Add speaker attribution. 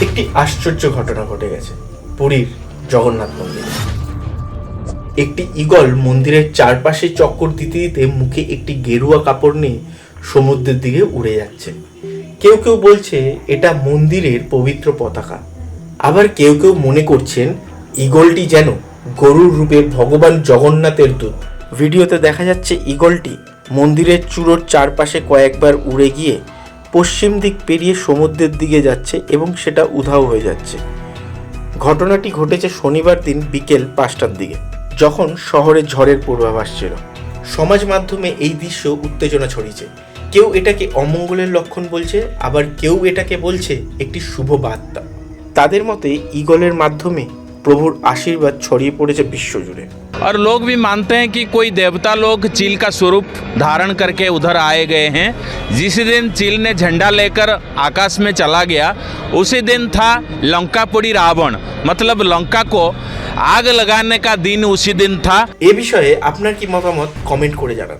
Speaker 1: একটি আশ্চর্য ঘটনা ঘটে গেছে। পুরীর জগন্নাথ মন্দিরে। একটি ঈগল মন্দিরের চারপাশে চক্কর দিতে দিতে মুখে একটি গেরুয়া কাপড় নিয়ে সমুদ্রের দিকে উড়ে যাচ্ছে। কেউ কেউ বলছে, এটা মন্দিরের পবিত্র পতাকা। আবার কেউ কেউ মনে করছেন, ঈগলটি যেন গরুর রূপে ভগবান জগন্নাথের দূত। ভিডিওতে দেখা যাচ্ছে, ঈগলটি মন্দিরের চূড়োর চারপাশে কয়েকবার উড়ে গিয়ে পশ্চিম দিক পেরিয়ে সমুদ্রের দিকে যাচ্ছে এবং সেটা উধাও হয়ে যাচ্ছে। ঘটনাটি ঘটেছে শনিবার দিন বিকেল পাঁচটার দিকে, যখন শহরে ঝড়ের পূর্বাভাস ছিল। সমাজ মাধ্যমে এই দৃশ্য উত্তেজনা ছড়িয়েছে। কেউ এটাকে অমঙ্গলের লক্ষণ বলছে, আবার কেউ এটাকে বলছে একটি শুভ বার্তা। তাদের মতে, ঈগলের মাধ্যমে প্রভুর আশীর্বাদ ছড়িয়ে পড়েছে বিশ্বজুড়ে
Speaker 2: और लोग भी मानते हैं कि कोई देवता लोग चील का स्वरूप धारण करके उधर आए गए हैं जिस दिन चील ने झंडा लेकर आकाश में चला गया उसी दिन था लंकापुरी रावण मतलब लंका को आग लगाने का दिन उसी दिन था
Speaker 1: এ বিষয়ে আপনার কি মতামত কমেন্ট করে জানান